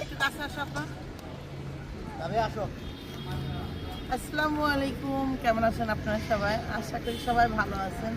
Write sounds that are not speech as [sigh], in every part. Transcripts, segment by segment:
একটু কাছে আসো আসো। আসসালামু আলাইকুম কেমন আছেন আপনারা সবাই? আশা করি সবাই ভালো আছেন।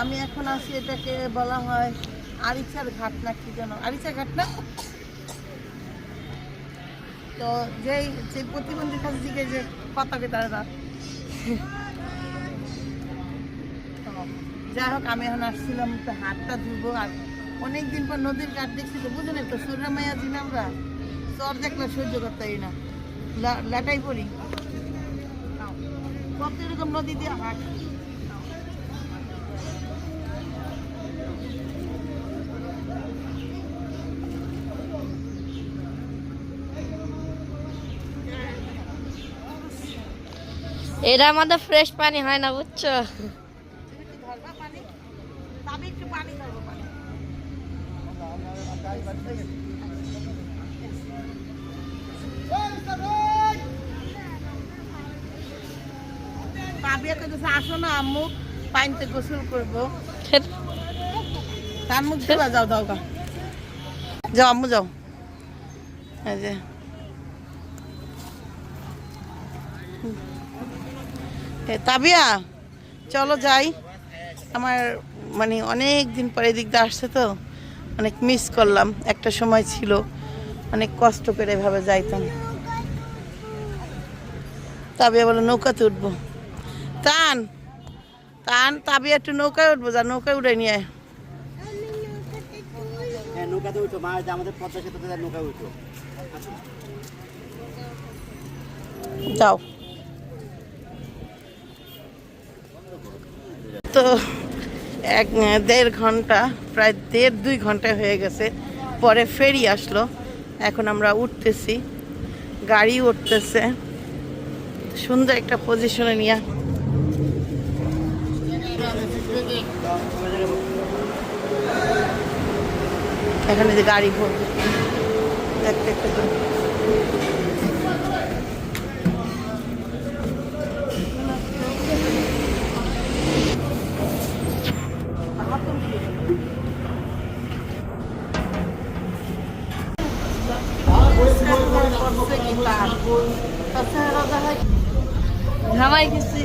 আমি এখন আছি এটাকে বলা হয় আরিচার ঘাট না কি যেন? আরিচার ঘাট না? তো যেই যে প্রতিবন্ধীর কাছ থেকে যে পতাকা তারা যাই হোক আমি এখন আসছিলাম তো হাতটা ধুবো আর অনেক দিন পর নদীর ঘাট দেখছি তো বুঝলেন তো সুরা মায়া দিন আমরা। চর দেখলে সহ্য করতে পারি না। লাটাই পড়ি। কত এরকম নদী দিয়ে হাট। এটা আমাদের ফ্রেশ পানি হয় না বুঝছ? পানি তবে একটু পানি ধরবো পানি পাবিয়া আসো না আম্মু পানিতে গোসল করব। তার মুখ যাও দাও গা। যাও আম্মু যাও। এই যে। তাবিয়া চলো যাই। আমার মানে অনেক দিন পরে এদিক দিয়ে আসছে তো। অনেক মিস করলাম। একটা সময় ছিল অনেক কষ্ট করে এভাবে যাইতাম। তাবিয়া বলে নৌকাতে উঠবো। টান টান তাবিয়া একটু নৌকায় উঠবো যা নৌকায় উঠে নিয়ে হ্যাঁ নৌকাতে উঠো মা যে আমাদের নৌকায় উঠো। যাও। তো এক, দেড় ঘণ্টা, প্রায় দেড়, দুই ঘণ্টা হয়ে গেছে। পরে ফেরি আসলো। এখন আমরা উঠতেছি। গাড়ি উঠতেছে। সুন্দর একটা পজিশনে নিয়ে। এখানে যে গাড়ি ভরবে একটা। একটা করে। ঘামাই গেছি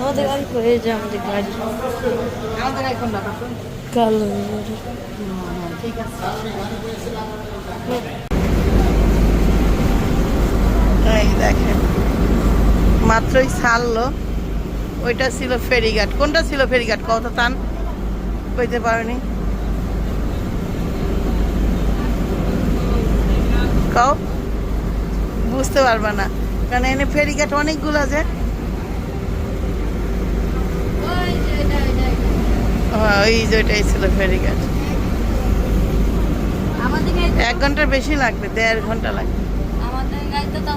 আমাদের গাড়ি করে যে আমাদের গাড়ি। আমাদের এখন কালো ঠিক আছে দেখেন। মাত্রই ছাড়লো। ওইটা ছিল ফেরিঘাট। কোনটা ছিল ফেরিঘাট? কত টান? কইতে পারেনি। কও? বুঝতে পারবা না। কারণ এনে ফেরিঘাট অনেকগুলো আছে হ্যাঁ, ওই যে ওইটাই ছিল ফেরিঘাট। আমাদের এক ঘণ্টার বেশি লাগবে দেড় ঘণ্টা লাগবে। আমাদের গাড়িতে তো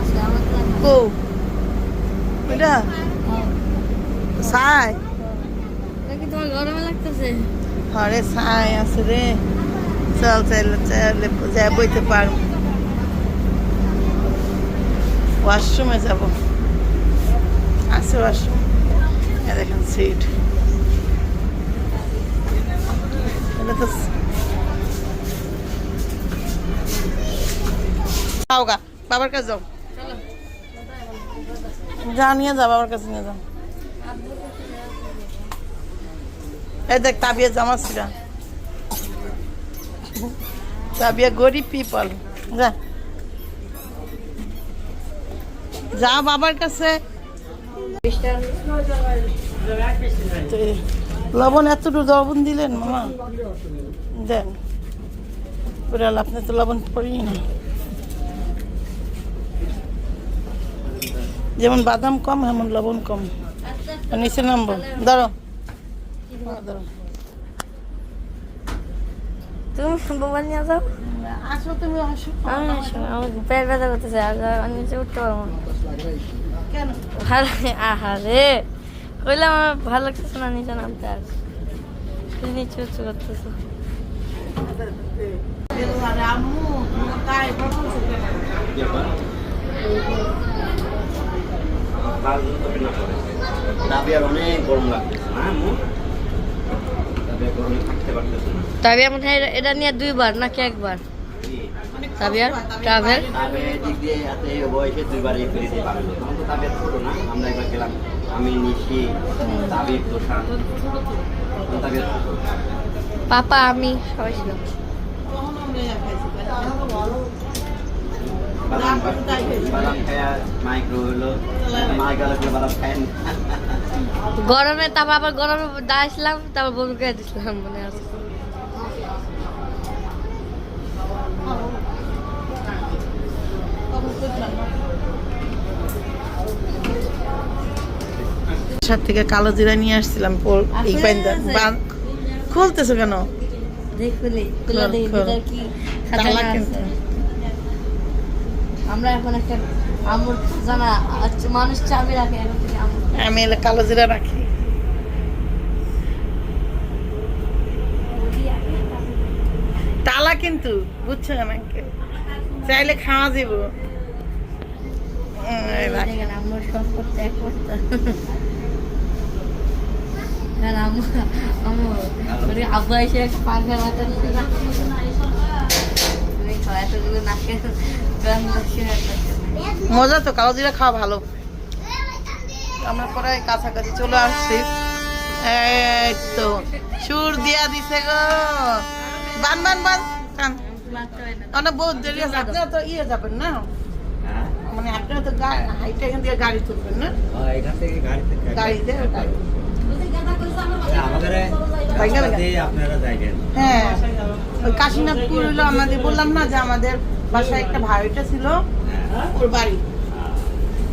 আছে আমাদের। সাই তোমার গরমে লাগতেছে? সাই আছে রে। চল চাইলে চাইলে যা বইতে পারব। ওয়াশরুমে যাব। আছে ওয়াশরুম। দেখেন সিট। এটা তো বাবার কাছে যাও। যা যাও, বাবার কাছে নিয়ে যাও। এই দেখ তাবিয়া জামা ছিড়া। তাবিয়া গরিব পিপল যা। যা, বাবার কাছে। লবণ এতটুকু লবণ দিলেন, মামা? দেন আপনি তো লবণ পড়িই না। যেমন বাদাম কম এমন লবণ কম। নিচে নামবো। ধরো। হ্যাঁ, ধরো। তুমি নিয়ে যাও। আসো তুমি আসো। আমি আসো, আমার পেট ব্যথা করতেছে আর আমি নিচে উঠতে পারব না। কেন? ভালো আহা রে কইলাম আমার ভালো লাগতেছে না নিচে নামতে আর। নিচে উঁচু করতেছে। আরে আম্মু তাই তাবিয়া মনে হয় এটা নিয়ে দুইবার নাকি একবার? ট্রাভেল পাপা আমি সবাই ছিলাম বাদাম বাদাম খায়া মাইক্রো হলো মা বাদাম খায় গরমে তারপর আবার গরমে দাঁড়াইছিলাম তারপর বমি করে দিছিলাম মনে আছে। থেকে কালো জিরা নিয়ে আসছিলাম এই খুলতেছো কেন দেখলি খুলে খোল, দেখি খোল। ভিতরে কি তালা খাজানা কিন্তু। আছে আমরা এখন একটা আমুর জানা মানুষ চাবি রাখে এখন থেকে আমুর আমি এলে কালো জিরা রাখি। তালা কিন্তু বুঝছ নাকি চাইলে খাওয়া যাব আম্মুর সব করতে এক করতে। মানে আব্বু এসে পাখা মাথা দিয়ে তুমি খাও এতগুলো নাকে গান বসে মজা তো কালো জিরা খাওয়া ভালো। আমরা পরে কাছাকাছি চলে আসছি। তো সুর দিয়া দিছে গো। বান বান বান। অনেক বহুত দেরি আছে আপনারা তো ইয়ে যাবেন না? মানে আপনারা তো হাইটে এখান থেকে গাড়ি তুলবেন না? এখান থেকে গাড়ি গাড়িতে আমাদের আপনারা যাইবেন। হ্যাঁ। ওই কাশীনাথপুর হলো আমাদের বললাম না যে আমাদের বাসায় একটা ভাড়িটা ছিল ওর বাড়ি।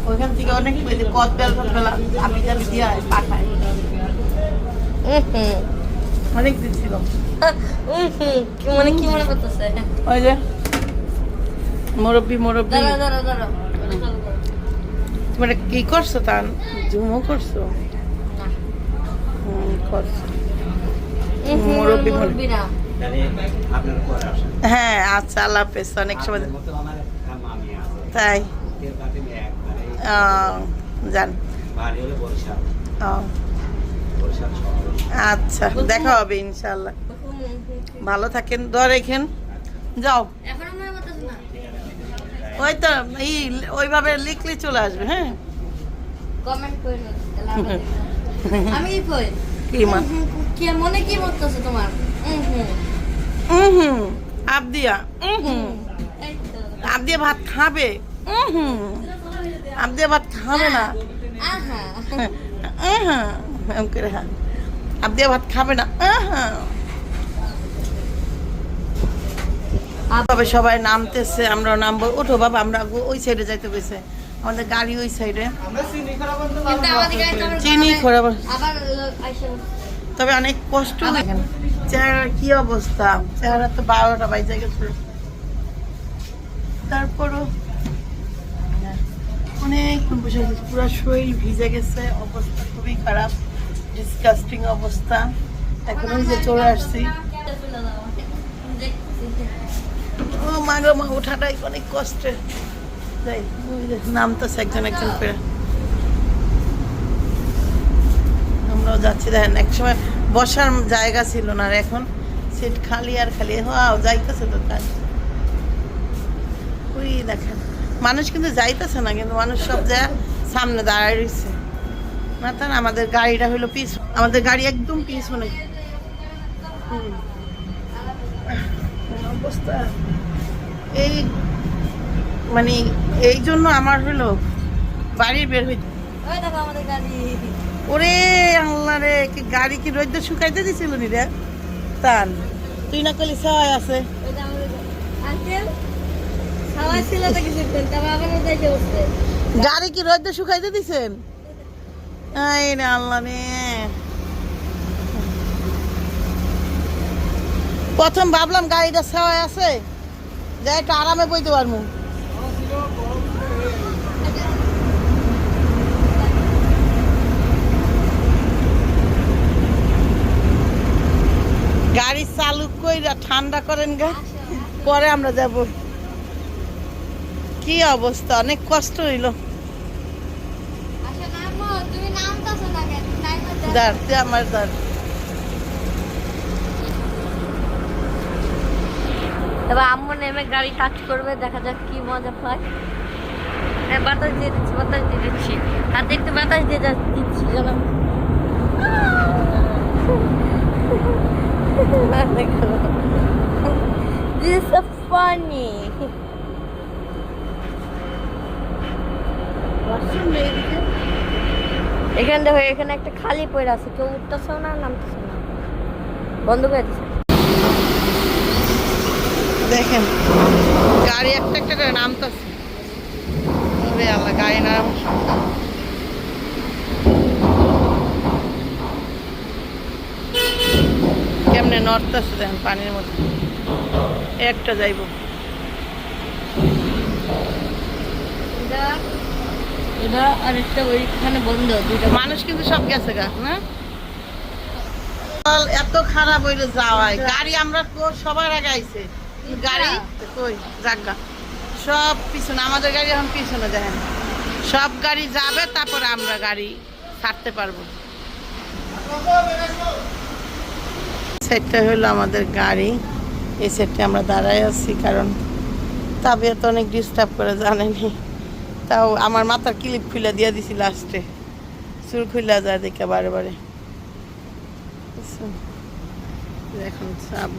ওইখান থেকে অনেক ওই যে কদ বেল বেলা যাবি দিয়ে পাঠায় অনেক দিন ছিল। মানে কি মনে করতেছে? ওই যে মুরব্বী মুরব্বী। কি করছ জুমও করছ? মুরব্বি বলে। না। হ্যাঁ আচ্ছা আল্লাহ হাফেজ অনেক সময় মতো তাই যান আচ্ছা দেখা হবে ইনশাল্লাহ ভালো থাকেন দোয়া রেখেন যাও ওই তো এই ওইভাবে লিখলে চলে আসবে হ্যাঁ কমেন্ট। আমি কি মনে কি করতেছে তোমার হুম হুম হুম হুম আবদিয়া হুম আবদিয়া ভাত খাবে? হুম হুম আবদিয়া ভাত খাবে না? করে হ্যাঁ। আবদিয়া ভাত খাবে না? আহা। তবে সবাই নামতেছে আমরা নামবো। ওঠো বাবা আমরা ওই সাইডে যাইতে গেছে আমাদের গাড়ি ওই সাইডে চিনি খোরাবার তবে অনেক কষ্ট দেখেন চেহারার কি অবস্থা? চেহারা তো বারোটা বাইজে গেছে। তারপরও অনেক বসে পুরো শরীর ভিজে গেছে। অবস্থা খুবই খারাপ। ডিসকাস্টিং অবস্থা। এখন ওই যে চলে আসছি। ও মা গো মা ওঠাটাই অনেক কষ্টের। যাই নামতেছে একজন একজন করে। আমরাও যাচ্ছি। দেখেন, এক সময় বসার জায়গা ছিল না আর এখন সিট খালি আর খালি। হাও যাইতেছে তো তাই। ওই দেখেন, মানুষ কিন্তু যাইতেছে না, কিন্তু মানুষ সব যা সামনে দাঁড়ায় রয়েছে। না তার আমাদের গাড়িটা হলো পিছ, আমাদের গাড়ি একদম পিছনে। হুম। অবস্থা। এই মানে এই জন্য আমার হলো বাড়ি বের হইতে আমাদের গাড়ি। ওরে আল্লাহ রে কি গাড়ি কি রোদ্দ শুকাইতে দিছিল নি রে? তান তুই না কলি সবাই আছে। গাড়ি কি রোদ্দ শুকাইতে দিছেন? এই রে আল্লাহ রে। প্রথম ভাবলাম গাড়িটা সবাই আছে যে একটু আরামে বইতে পারব গাড়ি কইরা ঠান্ডা করেন গা, পরে আমরা যাব। কি অবস্থা, অনেক কষ্ট হইল। এবার আম্মু নেমে গাড়ি করবে, দেখা যাক কি মজা পায়। হ্যাঁ বাতাস দিয়ে দিচ্ছি, বাতাস দিয়ে দিচ্ছি। হাতে একটু বাতাস দিয়ে দিচ্ছি [laughs] This is so funny. এখানে দেখো এখানে একটা খালি পড়ে আছে কেউ উঠতেছে না নামতেছে না। বন্ধ করে দিচ্ছে দেখেন গাড়ি একটা একটা করে নামতেছে। আল্লাহ গাড়ি নাম কেমনে নড়তেছে দেখেন পানির মধ্যে। একটা যাইব। এটা আর ওইখানে বন্ধ মানুষ কিন্তু সব গেছে গা এত খারাপ হইলে যাওয়ায়। গাড়ি আমরা সবার আগে আইছে। গাড়ি? কই? জাগা সব পিছনে আমাদের গাড়ি এখন পিছনে দেখেন। সব গাড়ি যাবে তারপরে আমরা গাড়ি ছাড়তে পারব। সেটটা হলো আমাদের গাড়ি। এই সাইডটা আমরা দাঁড়ায় আছি কারণ তাবিয়ত অনেক ডিস্টার্ব করে জানেনি তাও আমার মাথার ক্লিপ খুলে দিয়ে দিছি লাস্টে চুল খুলে যায় দেখে বারে বারে। এখন যাব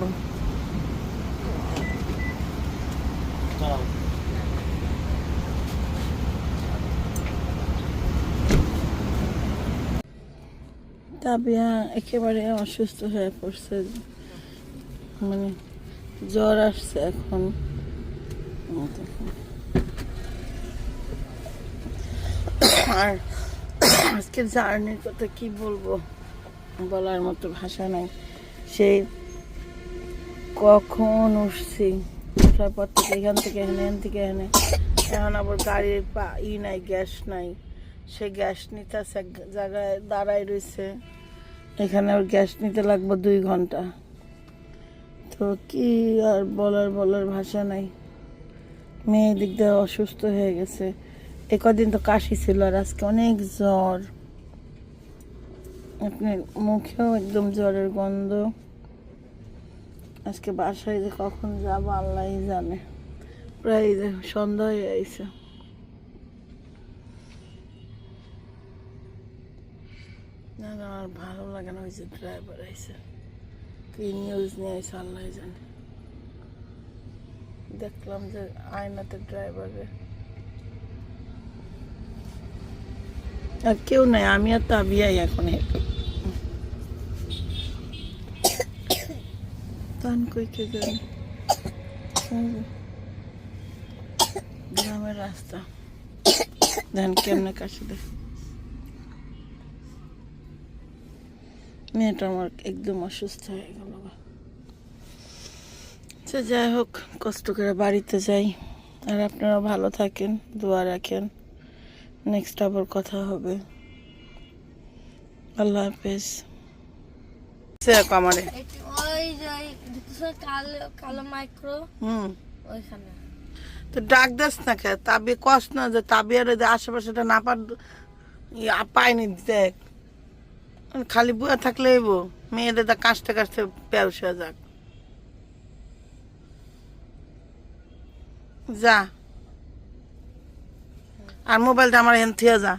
তাবিয়া একেবারে অসুস্থ হয়ে পড়ছে। মানে জ্বর আসছে এখন। আর আজকে জার্নির কথা কি বলব? বলার মতো ভাষা নাই। সেই কখন উঠছি? ওঠার পর থেকে এখান থেকে এখানে, এখান থেকে এখানে। এখন আবার গাড়ির পা ই নাই, গ্যাস নাই। সে গ্যাস নিতে জায়গায় দাঁড়ায় রয়েছে এখানে আর গ্যাস নিতে লাগবে দুই ঘণ্টা। তো কি আর বলার বলার ভাষা নাই। মেয়ে দিক দিয়ে অসুস্থ হয়ে গেছে। এ কদিন তো কাশি ছিল আর আজকে অনেক জ্বর। আপনার মুখেও একদম জ্বরের গন্ধ। আজকে বাসায় যে কখন যাব আল্লাহ জানে। প্রায় সন্ধ্যা হয়ে আইছে না আমার ভালো লাগে না ওই যে ড্রাইভার আইছে। কি নিউজ নিয়ে আইছে, আল্লাহ জানে। দেখলাম যে আয়নাতে ড্রাইভারে আর কেউ নাই, আমি আর তাবিয়াই এখন তান কই কে জানি? গ্রামের রাস্তা। দেখেন কেমনে কাশি দেখ। মেয়েটা আমার একদম অসুস্থ হয়ে গেল সে যাই হোক কষ্ট করে বাড়িতে যাই। আর আপনারা ভালো থাকেন দোয়া রাখেন। নেক্সট আবার কথা হবে। আল্লাহ হাফেজ। সে আমারে। ওই যে কালো কালো মাইক্রো হুম। ওইখানে। তো ডাক দেস না কে? তাবি কষ্ট না যে তাবি আর যে আশেপাশেটা না পার পায়নি দেখ। খালি বুয়া থাকলে এবো মেয়েদের তা কাঁচতে কাঁচতে ব্যবসা যাক। যা। আর মোবাইলটা আমার এন থিয়ে যা।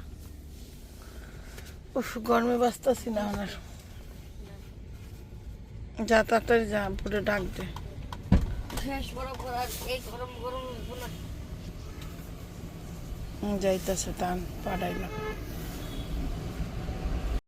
উফ গরমে বাঁচতেছি না আমার। যা তাড়াতাড়ি যা পুরো ডাক দে। যাইতেছে টান পাড়াইলাম